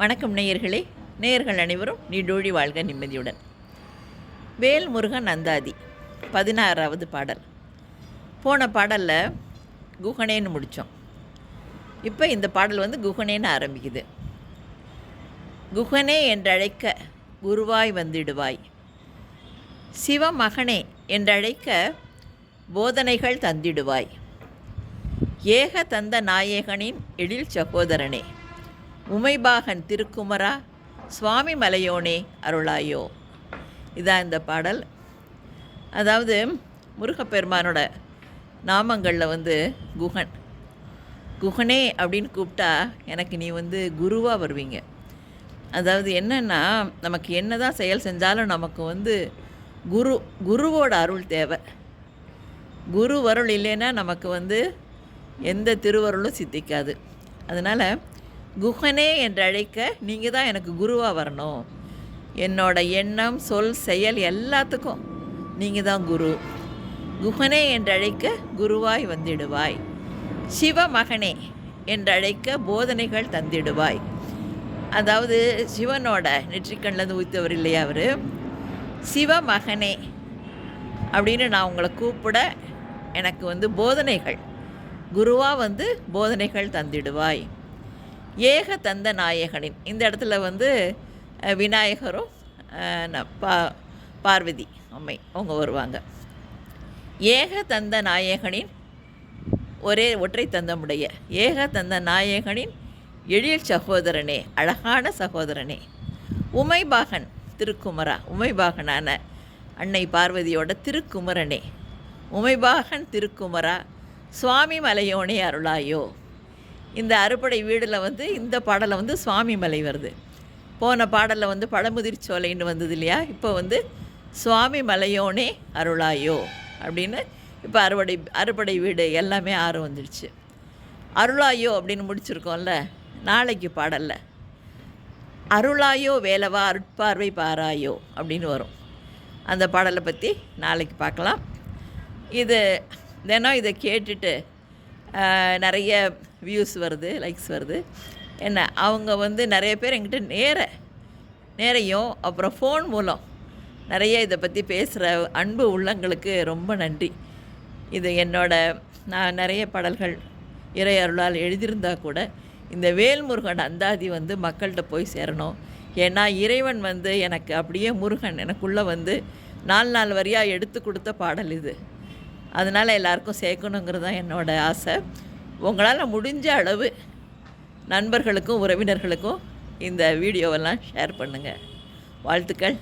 வணக்கம் நேயர்களே. நேயர்கள் அனைவரும் நீடோழி வாழ்க நிம்மதியுடன். வேல் முருகன் அந்தாதி பதினாறாவது பாடல். போன பாடலில் குகனேன்னு முடித்தோம் இப்போ இந்த பாடல் வந்து குகனேன்னு ஆரம்பிக்குது. குகனே என்றழைக்க குருவாய் வந்திடுவாய். சிவமகனே என்றழைக்க போதனைகள் தந்திடுவாய். ஏக தந்த நாயகனின் எழில் சகோதரனே உமைபாகன் திருக்குமரா சுவாமி மலையோனே அருளாயோ. இதான் இந்த பாடல். அதாவது முருகப்பெருமானோட நாமங்களில் வந்து குகன். குகனே அப்படின்னு கூப்பிட்டா எனக்கு நீ வந்து குருவாக வருவீங்க. அதாவது என்னென்னா நமக்கு என்ன தான் செயல் செஞ்சாலும் நமக்கு வந்து குரு குருவோட அருள் தேவை. குரு அருள் இல்லைன்னா நமக்கு வந்து எந்த திருவருளும் சித்திக்காது. அதனால் குஹனே என்று அழைக்க நீங்கள் தான் எனக்கு குருவாக வரணும். என்னோட எண்ணம் சொல் செயல் எல்லாத்துக்கும் நீங்கள் தான் குரு. குஹனே என்று அழைக்க குருவாய் வந்திடுவாய். சிவமகனே என்று அழைக்க போதனைகள் தந்திடுவாய். அதாவது சிவனோட நெற்றிக்கண்ணிலேருந்து ஊத்தவர் இல்லையா அவர்? சிவமகனே அப்படின்னு நான் உங்களை கூப்பிட எனக்கு வந்து போதனைகள். குருவாக வந்து போதனைகள் தந்திடுவாய். ஏக தந்த நாயகனின். இந்த இடத்துல வந்து விநாயகரும் பா பார்வதி அம்மை அவங்க வருவாங்க. ஏக தந்த நாயகனின் ஒரே ஒற்றை தந்தமுடைய ஏக தந்த நாயகனின் எழில் சகோதரனே அழகான சகோதரனே. உமைபாகன் திருக்குமரா உமைபாகனான அன்னை பார்வதியோட திருக்குமரனே. உமைபாகன் திருக்குமரா சுவாமி மலையோனே அருளாயோ. இந்த அறுபடை வீடில் வந்து இந்த பாடலை வந்து சுவாமி மலை வருது. போன பாடலில் வந்து பழமுதிர் சோலைன்னு வந்தது இல்லையா? இப்போ வந்து சுவாமி மலையோனே அருளாயோ அப்படின்னு இப்போ அறுவடை அறுபடை வீடு எல்லாமே ஆறு வந்துடுச்சு. அருளாயோ அப்படின்னு முடிச்சிருக்கோம்ல நாளைக்கு பாடலில். அருளாயோ வேலவா அருட்பார்வை பாராயோ அப்படின்னு வரும். அந்த பாடலை பற்றி நாளைக்கு பார்க்கலாம். இது தினம் இதை கேட்டுட்டு நிறைய வியூஸ் வருது லைக்ஸ் வருது. என்ன அவங்க வந்து நிறைய பேர் எங்கிட்ட நேர நேரையும் அப்புறம் ஃபோன் மூலம் நிறைய இதை பற்றி பேசுகிற அன்பு உள்ளங்களுக்கு ரொம்ப நன்றி. இது என்னோட நான் நிறைய பாடல்கள் இறை அருளால் எழுதியிருந்தா கூட இந்த வேல்முருகன் அந்தாதி வந்து மக்கள்கிட்ட போய் சேரணும். ஏன்னா இறைவன் வந்து எனக்கு அப்படியே முருகன் எனக்குள்ளே வந்து நாலு நாள் வரியாக எடுத்து கொடுத்த பாடல் இது. அதனால் எல்லாருக்கும் சேர்க்கணுங்கிறது தான் என்னோடய ஆசை. உங்களால் முடிஞ்ச அளவு நண்பர்களுக்கும் உறவினர்களுக்கும் இந்த வீடியோவெல்லாம் ஷேர் பண்ணுங்கள் வாழ்த்துக்கள்.